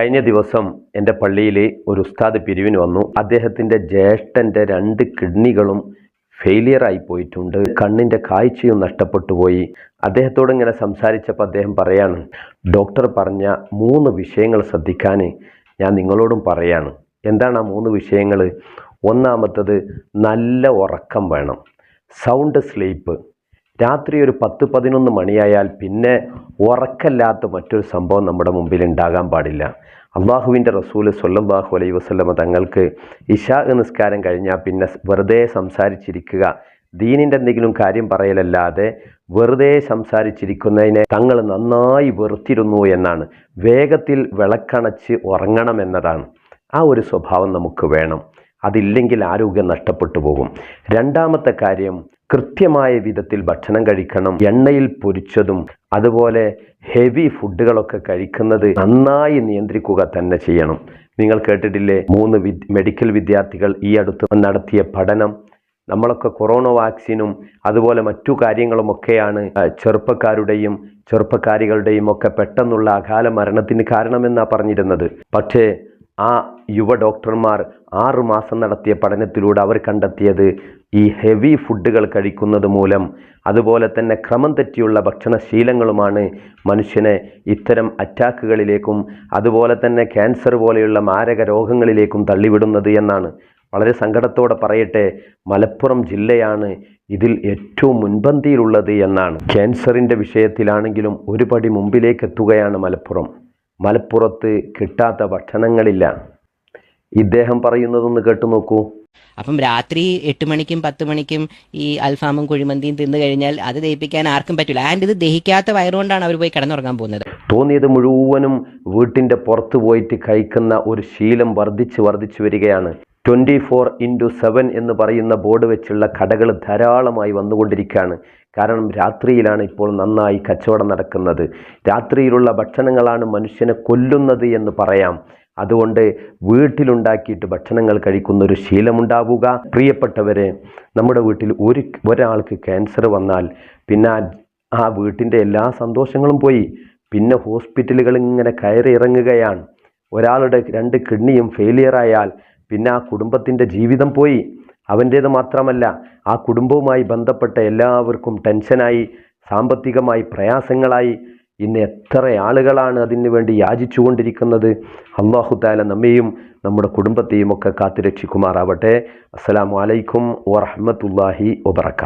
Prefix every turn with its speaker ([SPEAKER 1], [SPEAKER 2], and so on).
[SPEAKER 1] കഴിഞ്ഞ ദിവസം എന്റെ പള്ളിയിൽ ഒരു ഉസ്താദ് പിരിവിന് വന്നു. അദ്ദേഹത്തിന്റെ ജ്യേഷ്ഠന്റെ രണ്ട് കിഡ്നികളും ഫെയിലിയർ ആയി പോയിട്ടുണ്ട്. കണ്ണിന്റെ കാഴ്ചയും നഷ്ടപ്പെട്ടു പോയി. അദ്ദേഹത്തോട് ഇങ്ങനെ സംസാരിച്ചപ്പോൾ അദ്ദേഹം പറയാണ് ഡോക്ടർ പറഞ്ഞ മൂന്ന് വിഷയങ്ങൾ ശ്രദ്ധിക്കാൻ ഞാൻ നിങ്ങളോടും പറയാണ്. എന്താണ് ആ മൂന്ന് വിഷയങ്ങൾ? ഒന്നാമത്തത് നല്ല ഉറക്കം വേണം. സൗണ്ട് സ്ലീപ്പ് രാത്രി ഒരു പത്ത് പതിനൊന്ന് മണിയായാൽ പിന്നെ ഉറക്കല്ലാത്ത മറ്റൊരു സംഭവം നമ്മുടെ മുമ്പിൽ ഉണ്ടാകാൻ പാടില്ല. അള്ളാഹുവിന്റെ റസൂൽ സൊല്ലാഹു അലൈ വസ്ലമ തങ്ങൾക്ക് ഇഷാ നിസ്കാരം കഴിഞ്ഞാൽ പിന്നെ വെറുതെ സംസാരിച്ചിരിക്കുക. ദീനിന്റെ എന്തെങ്കിലും കാര്യം പറയലല്ലാതെ വെറുതെ സംസാരിച്ചിരിക്കുന്നതിനെ തങ്ങൾ നന്നായി വെറുത്തിരുന്നു എന്നാണ്. വേഗത്തിൽ വിളക്കണച്ച് ഉറങ്ങണം എന്നതാണ്. ആ ഒരു സ്വഭാവം നമുക്ക് വേണം. അതില്ലെങ്കിൽ ആരോഗ്യം നഷ്ടപ്പെട്ടു പോകും. രണ്ടാമത്തെ കാര്യം കൃത്യമായ വിധത്തിൽ ഭക്ഷണം കഴിക്കണം. എണ്ണയിൽ പൊരിച്ചതും അതുപോലെ ഹെവി ഫുഡുകളൊക്കെ കഴിക്കുന്നത് നന്നായി നിയന്ത്രിക്കുക തന്നെ ചെയ്യണം. നിങ്ങൾ കേട്ടിട്ടില്ലേ? മൂന്ന് മെഡിക്കൽ വിദ്യാർത്ഥികൾ ഈ അടുത്ത് നടത്തിയ പഠനം. നമ്മളൊക്കെ കൊറോണ വാക്സിനും അതുപോലെ മറ്റു കാര്യങ്ങളുമൊക്കെയാണ് ചെറുപ്പക്കാരുടെയും ചെറുപ്പക്കാരികളുടെയും ഒക്കെ പെട്ടെന്നുള്ള അകാല മരണത്തിന് കാരണമെന്നാണ് പറഞ്ഞിരുന്നത്. പക്ഷേ ആ യുവ ഡോക്ടർമാർ ആറുമാസം നടത്തിയ പഠനത്തിലൂടെ അവർ കണ്ടെത്തിയത് ഈ ഹെവി ഫുഡുകൾ കഴിക്കുന്നത് മൂലം. അതുപോലെ തന്നെ ക്രമം തെറ്റിയുള്ള ഭക്ഷണശീലങ്ങളുമാണ് മനുഷ്യനെ ഇത്തരം അറ്റാക്കുകളിലേക്കും അതുപോലെ തന്നെ ക്യാൻസർ പോലെയുള്ള മാരക രോഗങ്ങളിലേക്കും തള്ളിവിടുന്നത് എന്നാണ്. വളരെ സങ്കടത്തോടെ പറയട്ടെ മലപ്പുറം ജില്ലയാണ് ഇതിൽ ഏറ്റവും മുൻപന്തിയിലുള്ളത് എന്നാണ്. ക്യാൻസറിന്റെ വിഷയത്തിലാണെങ്കിലും ഒരു പടി മുമ്പിലേക്ക് എത്തുകയാണ് മലപ്പുറം. മലപ്പുറത്ത് കിട്ടാത്ത ഭക്ഷണങ്ങളില്ല. ഇദ്ദേഹം പറയുന്നതൊന്ന് കേട്ടു നോക്കൂ.
[SPEAKER 2] അപ്പം രാത്രി എട്ട് മണിക്കും പത്ത് മണിക്കും ഈ അൽഫാമും കുഴിമന്തിയും തിന്നു കഴിഞ്ഞാൽ അത് ദഹിപ്പിക്കാൻ ആർക്കും പറ്റില്ല. ആൻഡ് ഇത് ദഹിക്കാത്ത വയറുകൊണ്ടാണ് അവർ പോയി കിടന്നുറങ്ങാൻ പോകുന്നത്.
[SPEAKER 1] തോന്നിയത് മുഴുവനും വീട്ടിന്റെ പുറത്ത് പോയിട്ട് കഴിക്കുന്ന ഒരു ശീലം വർദ്ധിച്ച് വർദ്ധിച്ചു വരികയാണ്. ട്വന്റി ഫോർ ഇന്റു സെവൻ എന്ന് പറയുന്ന ബോർഡ് വെച്ചുള്ള കടകൾ ധാരാളമായി വന്നുകൊണ്ടിരിക്കുകയാണ്. കാരണം രാത്രിയിലാണ് ഇപ്പോൾ നന്നായി കച്ചവടം നടക്കുന്നത്. രാത്രിയിലുള്ള ഭക്ഷണങ്ങളാണ് മനുഷ്യനെ കൊല്ലുന്നത് എന്ന് പറയാം. അതുകൊണ്ട് വീട്ടിലുണ്ടാക്കിയിട്ട് ഭക്ഷണങ്ങൾ കഴിക്കുന്ന ഒരു ശീലമുണ്ടാവുക. പ്രിയപ്പെട്ടവരെ നമ്മുടെ വീട്ടിൽ ഒരു ഒരാൾക്ക് ക്യാൻസർ വന്നാൽ പിന്നെ ആ വീട്ടിന്റെ എല്ലാ സന്തോഷങ്ങളും പോയി. പിന്നെ ഹോസ്പിറ്റലുകൾ ഇങ്ങനെ കയറി ഇറങ്ങുകയാണ്. ഒരാളുടെ രണ്ട് കിഡ്നിയും ഫെയിലിയർ ആയാൽ പിന്നെ ആ കുടുംബത്തിന്റെ ജീവിതം പോയി. അവന്റേത് മാത്രമല്ല ആ കുടുംബവുമായി ബന്ധപ്പെട്ട എല്ലാവർക്കും ടെൻഷനായി സാമ്പത്തികമായി പ്രയാസങ്ങളായി ഇന്ന് എത്ര ആളുകളാണ് അതിനു വേണ്ടി യാചിച്ചുകൊണ്ടിരിക്കുന്നത്. അള്ളാഹു താല നമ്മയും നമ്മുടെ കുടുംബത്തെയും ഒക്കെ കാത്തുരക്ഷിക്കുമാറാവട്ടെ. അസ്സലാമു അലൈക്കും വറഹമത്തല്ലാഹി വബർക്കാത്തു